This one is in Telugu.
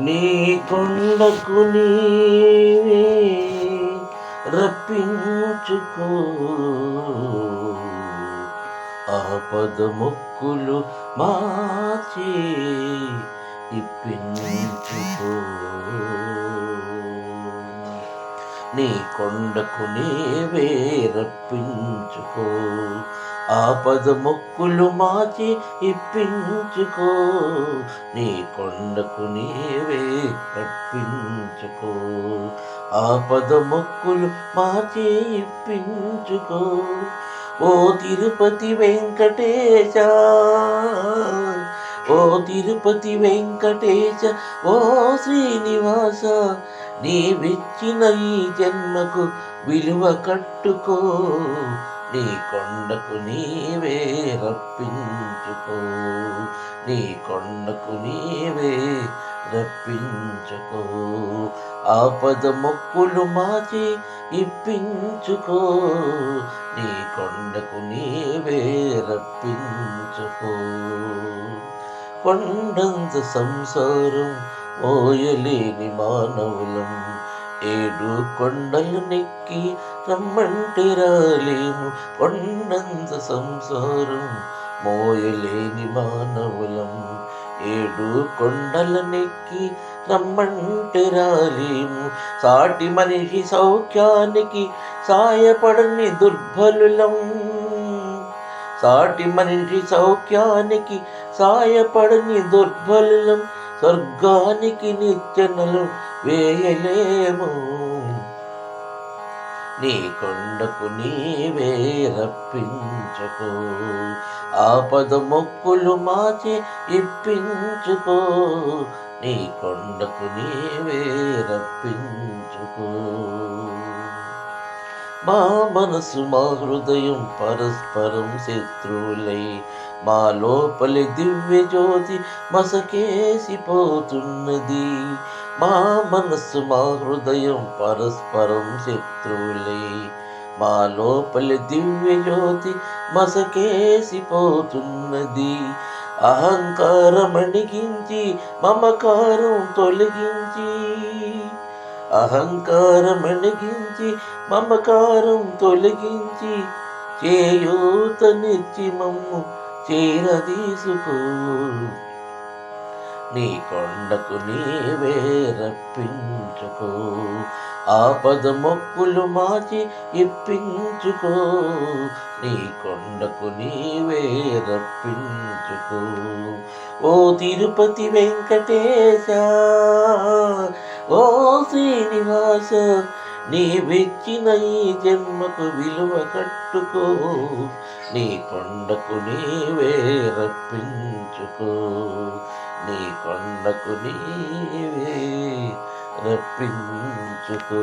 నీ కొండకు నీవే రప్పించుకో. ఆపద మొక్కులు మాచి ఇప్పించుకో. నీ కొండకు నీవే రప్పించుకో. ఆపద మొక్కులు మాచి ఇప్పించుకో. నీ కొండకు నీవే రప్పించుకో ఆపద మొక్కులు మాచి ఇప్పించుకో. ఓ తిరుపతి వెంకటేశ ఓ తిరుపతి వెంకటేశ ఓ శ్రీనివాస నీవిచ్చిన ఈ జన్మకు విలువ కట్టుకో. నీ కొండకు నీవే రప్పించుకో. నీ కొండకు నీవే రప్పించుకో. ఆపద మొక్కులు మాచి ఇప్పించుకో. నీ కొండకు నీవే రప్పించుకో. కొండంత సంసారం ఓయలేని మానవులం. ఏడు కొండలు నెక్కి రమ్మంటే రాలేము. కొండంత సంసారం మోయలేని మానవులం. ఏడు కొండల నెక్కి రమ్మంటే రాలేము. సాటి మనిషి సౌఖ్యానికి సాయపడని దుర్బలులం. సాటి మనిషి సౌఖ్యానికి సాయపడని దుర్బలులం. స్వర్గానికి నిత్యనలు వేయలేము. నీ కొండకు నీవే రప్పించుకో. ఆపద మొక్కులు మాచి ఇప్పించుకో. నీ కొండకు నీవే రప్పించుకో. మా మనసు మా హృదయం పరస్పరం శత్రువులై మా లోపలి దివ్య జ్యోతి మసకేసిపోతున్నది మా మనస్సు మా హృదయం పరస్పరం శత్రువులే. మా లోపలి దివ్య జ్యోతి మసకేసిపోతున్నది అహంకారం అణిగించి మమకారం తొలగించి. అహంకారం అణిగించి మమకారం తొలగించి చేయూతనిచ్చి మమ్ము చేరదీసుకో నీ కొండకు నీవే రప్పించుకో. ఆపద మొక్కులు మాచి ఇప్పించుకో. నీ కొండకు నీవే రప్పించుకో. ఓ తిరుపతి వెంకటేశ ఓ శ్రీనివాస నీవిచ్చిన ఈ జన్మకు విలువ కట్టుకో. నీ కొండకు నీవే రప్పించుకో. నీ కొండకు నీవే రప్పించుకో.